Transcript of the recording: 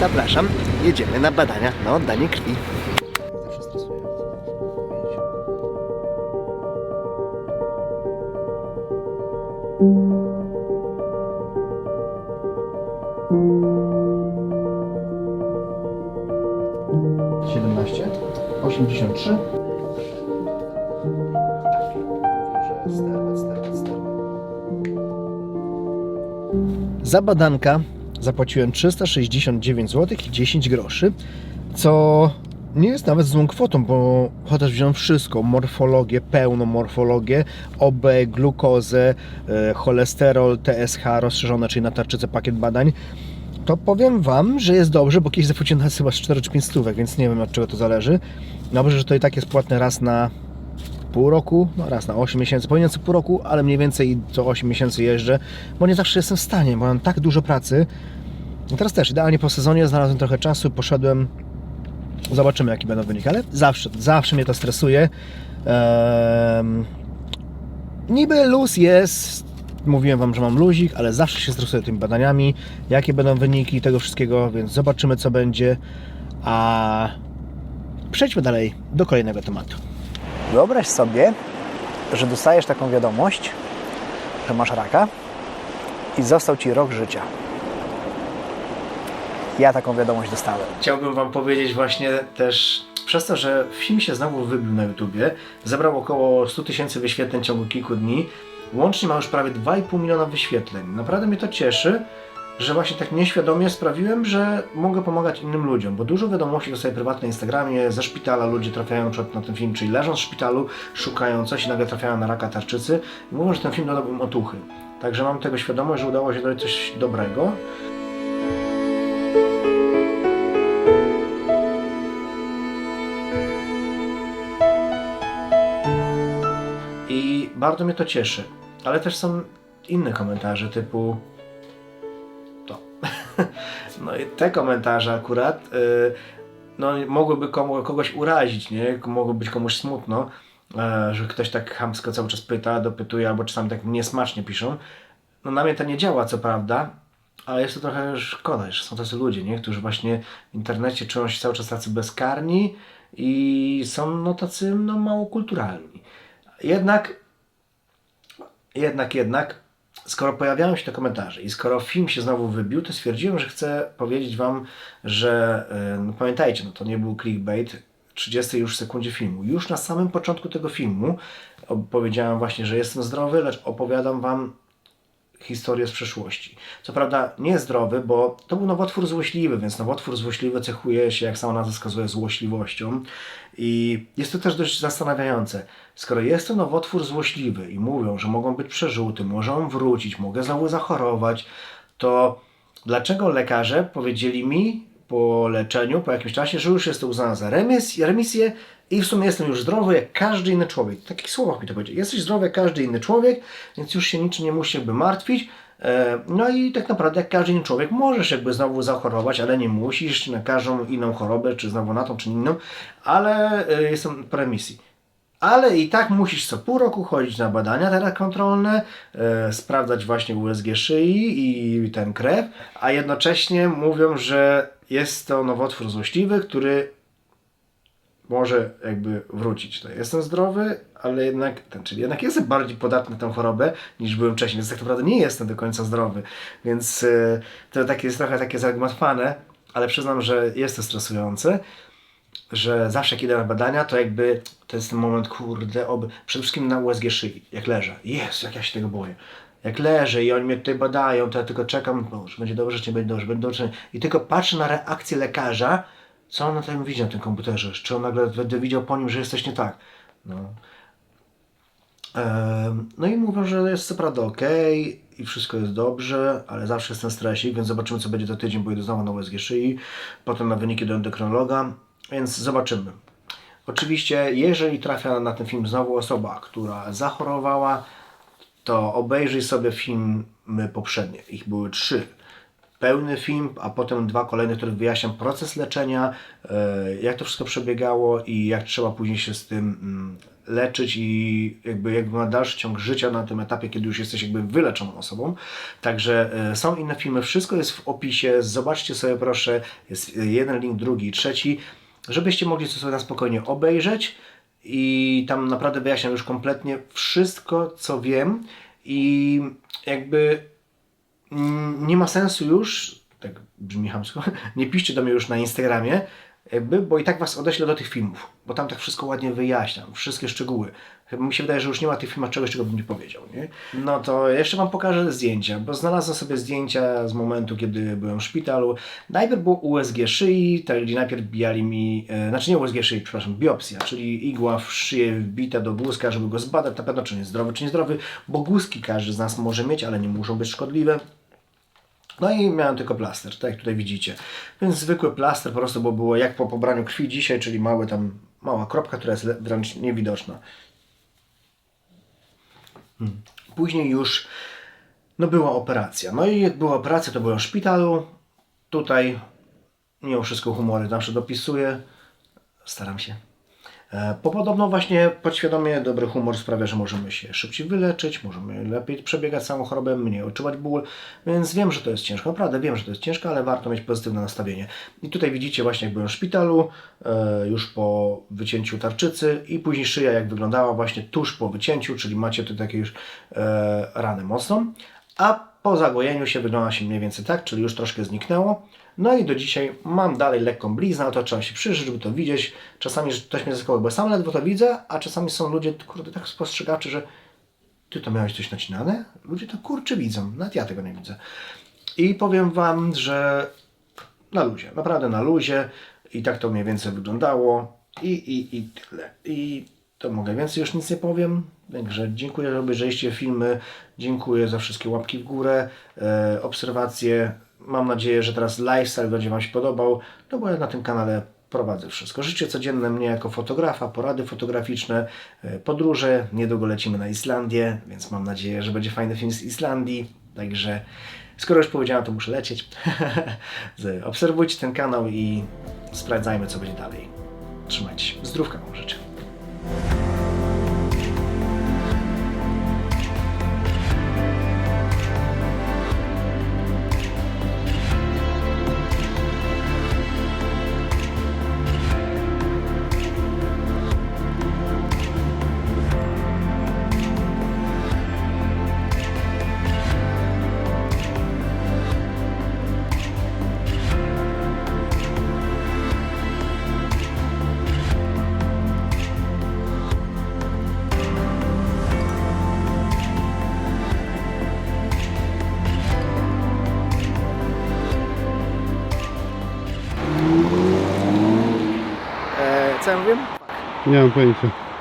Zapraszam, jedziemy na badania na oddanie krwi. Zawsze stresuję. Siedemnaście, osiemdziesiąt trzy. Za badanka zapłaciłem 369 zł i 10 groszy, co nie jest nawet złą kwotą, bo chociaż wziąłem wszystko, morfologię, pełną morfologię, OB, glukozę, e, cholesterol, TSH rozszerzone, czyli na tarczycę pakiet badań, to powiem Wam, że jest dobrze, bo kiedyś zapłaciłem chyba z 4 czy 5 stówek, więc nie wiem od czego to zależy. Dobrze, że to i tak jest płatne raz na pół roku, no raz na 8 miesięcy, powinien co pół roku, ale mniej więcej co 8 miesięcy jeżdżę, bo nie zawsze jestem w stanie, bo mam tak dużo pracy. I teraz też idealnie po sezonie znalazłem trochę czasu, poszedłem, zobaczymy jaki będą wyniki, ale zawsze, zawsze mnie to stresuje. Niby luz jest, mówiłem Wam, że mam luzik, ale zawsze się stresuję tymi badaniami, jakie będą wyniki tego wszystkiego, więc zobaczymy co będzie, a przejdźmy dalej do kolejnego tematu. Wyobraź sobie, że dostajesz taką wiadomość, że masz raka i został ci rok życia. Ja taką wiadomość dostałem. Chciałbym Wam powiedzieć właśnie też przez to, że film się znowu wybił na YouTubie, zebrał około 100 tysięcy wyświetleń w ciągu kilku dni. Łącznie ma już prawie 2,5 miliona wyświetleń. Naprawdę mnie to cieszy, że właśnie tak nieświadomie sprawiłem, że mogę pomagać innym ludziom, bo dużo wiadomości dostaję prywatnie na Instagramie, ze szpitala ludzie trafiają na na ten film, czyli leżą w szpitalu, szukają coś i nagle trafiają na raka tarczycy i mówią, że ten film dodał im otuchy. Także mam tego świadomość, że udało się zrobić coś dobrego. I bardzo mnie to cieszy. Ale też są inne komentarze typu. No i te komentarze akurat y, no, mogłyby komu, kogoś urazić, nie? Mogło być komuś smutno, e, że ktoś tak chamsko cały czas pyta, dopytuje, albo czasami tak niesmacznie piszą. No na mnie to nie działa, co prawda, ale jest to trochę szkoda, że są tacy ludzie, nie? którzy właśnie w internecie czują się cały czas tacy bezkarni i są no, tacy no, mało kulturalni. Jednak, jednak, jednak, skoro pojawiają się te komentarze i skoro film się znowu wybił, to stwierdziłem, że chcę powiedzieć Wam, że e, no, pamiętajcie, no to nie był clickbait, 30 już sekundzie filmu. Już na samym początku tego filmu powiedziałem właśnie, że jestem zdrowy, lecz opowiadam Wam historię z przeszłości. Co prawda nie zdrowy, bo to był nowotwór złośliwy, więc nowotwór złośliwy cechuje się, jak sama nazwa wskazuje, złośliwością. I jest to też dość zastanawiające. Skoro jest to nowotwór złośliwy i mówią, że mogą być przerzuty, może on wrócić, mogę znowu zachorować, to dlaczego lekarze powiedzieli mi po leczeniu, po jakimś czasie, że już jest to uznane za remis, remisję i w sumie jestem już zdrowy jak każdy inny człowiek. W takich słowach mi to powiedzieli. Jesteś zdrowy jak każdy inny człowiek, więc już się niczym nie musisz jakby martwić. E, No i tak naprawdę jak każdy inny człowiek możesz jakby znowu zachorować, ale nie musisz na każdą inną chorobę, czy znowu na tą, czy inną, ale e, jestem po remisji. Ale i tak musisz co pół roku chodzić na badania teraz kontrolne, e, sprawdzać właśnie USG szyi i ten krew, a jednocześnie mówią, że jest to nowotwór złośliwy, który może jakby wrócić. No, jestem zdrowy, ale jednak, czyli jednak jestem bardziej podatny na tę chorobę niż byłem wcześniej, więc tak naprawdę nie jestem do końca zdrowy. Więc e, to takie jest trochę takie zagmatwane, ale przyznam, że jest to stresujące że zawsze idę na badania, to jakby to jest ten moment, kurde, oby. Przede wszystkim na USG szyi, jak leżę. Jest, jak ja się tego boję. Jak leżę i oni mnie tutaj badają, to ja tylko czekam, Boże, będzie dobrze, czy nie będzie dobrze, będzie dobrze. I tylko patrzę na reakcję lekarza, co on na tym widzi na tym komputerze. Czy on nagle widział po nim, że jest coś nie tak. No. Em, No i mówią, że jest co prawda ok i wszystko jest dobrze, ale zawsze jest ten stresik, więc zobaczymy co będzie za tydzień, bo idę znowu na USG szyi, potem na wyniki do endokrynologa, więc zobaczymy. Oczywiście, jeżeli trafia na ten film znowu osoba, która zachorowała, to obejrzyj sobie filmy poprzednie. Ich były trzy. Pełny film, a potem dwa kolejne, które wyjaśniam proces leczenia, e, jak to wszystko przebiegało i jak trzeba później się z tym mm, leczyć i jakby jak wygląda dalszy ciąg życia na tym etapie, kiedy już jesteś jakby wyleczoną osobą. Także e, są inne filmy, wszystko jest w opisie, zobaczcie sobie proszę, jest jeden link, drugi, trzeci, żebyście mogli to sobie na spokojnie obejrzeć i tam naprawdę wyjaśniam już kompletnie wszystko, co wiem i jakby nie ma sensu już, tak brzmi chamsko, nie piszcie do mnie już na Instagramie, jakby, bo i tak was odeślę do tych filmów, bo tam tak wszystko ładnie wyjaśniam, wszystkie szczegóły. Mi się wydaje, że już nie ma tych filmach czegoś, czego bym nie powiedział, nie? No to jeszcze wam pokażę zdjęcia, bo znalazłem sobie zdjęcia z momentu, kiedy byłem w szpitalu. Najpierw było USG szyi, czyli najpierw bijali mi, e, znaczy nie USG szyi, przepraszam, biopsja, czyli igła w szyję wbita do guzka, żeby go zbadać na pewno, czy jest zdrowy, czy niezdrowy, bo guzki każdy z nas może mieć, ale nie muszą być szkodliwe. No i miałem tylko plaster, tak jak tutaj widzicie. Więc zwykły plaster po prostu, bo było jak po pobraniu krwi dzisiaj, czyli mały tam, mała kropka, która jest wręcz niewidoczna. Hmm. Później już no była operacja. No i jak była operacja, to byłem w szpitalu. Tutaj mimo wszystko humory zawsze dopisuję. Staram się. E, podobno właśnie podświadomie dobry humor sprawia, że możemy się szybciej wyleczyć, możemy lepiej przebiegać całą chorobę, mniej odczuwać ból, więc wiem, że to jest ciężko, naprawdę wiem, że to jest ciężko, ale warto mieć pozytywne nastawienie. I tutaj widzicie właśnie jak byłem w szpitalu, e, już po wycięciu tarczycy i później szyja jak wyglądała właśnie tuż po wycięciu, czyli macie tu takie już e, ranę mocną, a po zagojeniu się wygląda się mniej więcej tak, czyli już troszkę zniknęło. No i do dzisiaj mam dalej lekką bliznę, ale to trzeba się przyjrzeć, żeby to widzieć. Czasami ktoś mnie zaskoczył, bo sam ledwo to widzę, a czasami są ludzie, kurde, tak spostrzegawczy, że ty to miałeś coś nacinane? Ludzie to kurczę widzą, nawet ja tego nie widzę. I powiem Wam, że na luzie, naprawdę na luzie i tak to mniej więcej wyglądało i, i, i tyle. I to mogę więcej już nic nie powiem. Także dziękuję, że obejrzeliście filmy, dziękuję za wszystkie łapki w górę, e, obserwacje. Mam nadzieję, że teraz lifestyle będzie Wam się podobał, no bo ja na tym kanale prowadzę wszystko. Życie codzienne mnie jako fotografa, porady fotograficzne, e, podróże. Niedługo lecimy na Islandię, więc mam nadzieję, że będzie fajny film z Islandii. Także skoro już powiedziałem, to muszę lecieć. Obserwujcie ten kanał i sprawdzajmy, co będzie dalej. Trzymajcie się. Zdrówka wam życzę. E, co ja mówię? Nie mam pojęcia.